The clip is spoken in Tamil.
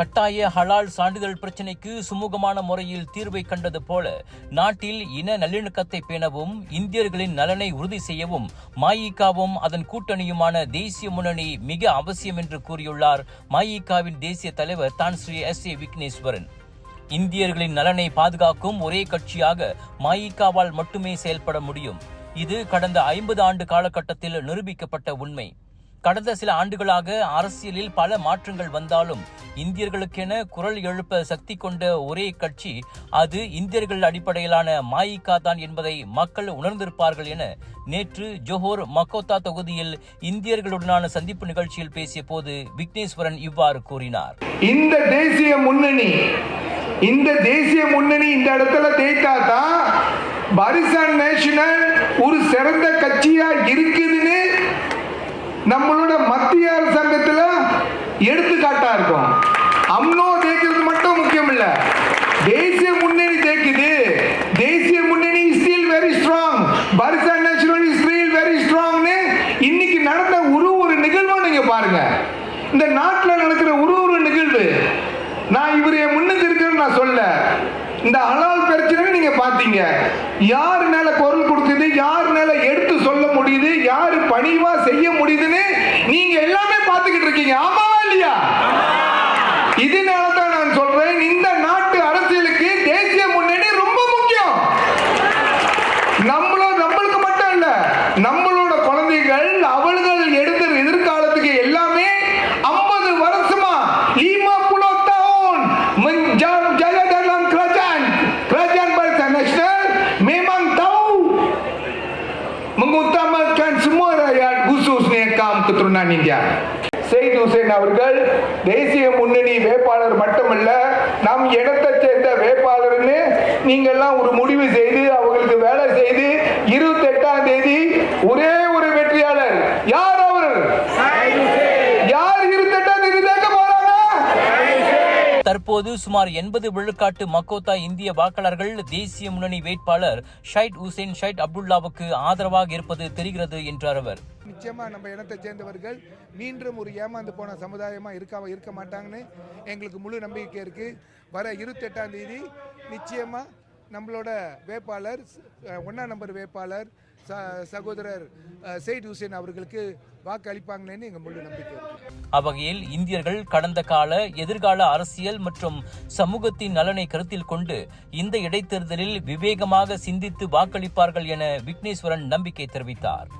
கட்டாய ஹலால் சான்றிதழ் பிரச்சினைக்கு சுமூகமான முறையில் தீர்வை கண்டது போல நாட்டில் இன நல்லிணக்கத்தை பேணவும் இந்தியர்களின் நலனை உறுதி செய்யவும் மாயிகாவும் அதன் கூட்டணியுமான தேசிய முன்னணி மிக அவசியம் என்று கூறியுள்ளார் மாயிகாவின் தேசிய தலைவர் தான் ஸ்ரீ எஸ் ஏ விக்னேஸ்வரன். இந்தியர்களின் நலனை பாதுகாக்கும் ஒரே கட்சியாக மாயிகாவால் மட்டுமே செயல்பட முடியும். இது கடந்த ஐம்பது ஆண்டு காலகட்டத்தில் நிரூபிக்கப்பட்ட உண்மை. கடந்த சில ஆண்டுகளாக அரசியலில் பல மாற்றங்கள் வந்தாலும் இந்தியர்களுக்கென குரல் எழுப்ப சக்தி கொண்ட ஒரே கட்சி அது இந்தியர்கள் அடிப்படையிலான மாயிகா தான் என்பதை மக்கள் உணர்ந்திருப்பார்கள் என நேற்று ஜோஹோர் மக்கோத்தா தொகுதியில் இந்தியர்களுடனான சந்திப்பு நிகழ்ச்சியில் பேசிய போது விக்னேஸ்வரன் இவ்வாறு கூறினார். இந்த தேசிய முன்னணி இந்த தேசிய முன்னணி இந்த இடத்துல தேய்த்தா தான் பரிசான் நேஷனல் ஒரு சிறந்த கட்சியா இருக்குதுன்னு நம்மளோட மத்திய அரசாங்கத்தில் எடுத்துக்காட்டு இருக்கும் அம்னோ தேய்க்கிறது மட்டும் முக்கியம் இல்ல தேசிய முன்னணி தேய்க்குது தேசிய முன்னணி still very strong Barisan National still very ஸ்ட்ராங்னு இன்னைக்கு நடந்த ஒரு ஒரு நீங்க பாருங்க. இந்த நாட்டில் நடக்கிற ஒரு ஒரு நிகழ்வு நான் இவர் என் முன்னுக்கு இருக்கிறேன்னு நான் சொல்ல இந்த ஹலால் பிரச்சனை நீங்க பாத்தீங்க. யார் மேல குரல் கொடுக்குது யார் மேல எடுத்து சொல்ல முடியுது யார் பணிவா செய்ய முடியுதுன்னு நீங்க எல்லாமே பார்த்துக்கிட்டு இருக்கீங்க. ஆமாவா இல்லையா? இதனால khususnya kaum keturunan India Hussein அவர்கள் தேசிய முன்னணி வேட்பாளர் மட்டுமல்ல நம் இடத்தை சேர்ந்த வேட்பாளர்னு நீங்கள்லாம் ஒரு முடிவு செய்து அவங்களுக்கு வேலை செய்து இருபத்தி எட்டாம் தேதி ஒரே ஒரு வெற்றியாளர் யார் அவர் யார் இருபத்தி எட்டாம் தேதி கேட்க போறாங்க தற்போது சுமார் எண்பது விழுக்காட்டு மக்கோத்தா இந்திய வாக்காளர்கள் தேசிய முன்னணி வேட்பாளர் ஷைட் ஹுசேன் ஷைட் அப்துல்லாவுக்கு ஆதரவாக இருப்பது தெரிகிறது என்றார் அவர். நிச்சயமா நம்ம இனத்தை சேர்ந்தவர்கள் மீண்டும் ஒரு ஏமாந்து போன சமுதாயமா இருக்க இருக்க மாட்டாங்கன்னு எங்களுக்கு முழு நம்பிக்கை இருக்கு. வர இருபத்தெட்டாம் தேதி நிச்சயமா நம்மளோட வேட்பாளர் ஒன்றாம் நம்பர் வேட்பாளர் ச- சகோதரர் அஹ், செயிட் ஹுசேன் அவர்களுக்கு வாக்கு அளிப்பாங்களேன்னு எங்க முழு நம்பிக்கை அவ்வகையில் இந்தியர்கள் கடந்த கால எதிர்கால அரசியல் மற்றும் சமூகத்தின் நலனை கருத்தில் கொண்டு இந்த இடைத்தேர்தலில் விவேகமாக சிந்தித்து வாக்களிப்பார்கள் என விக்னேஸ்வரன் நம்பிக்கை தெரிவித்தார்.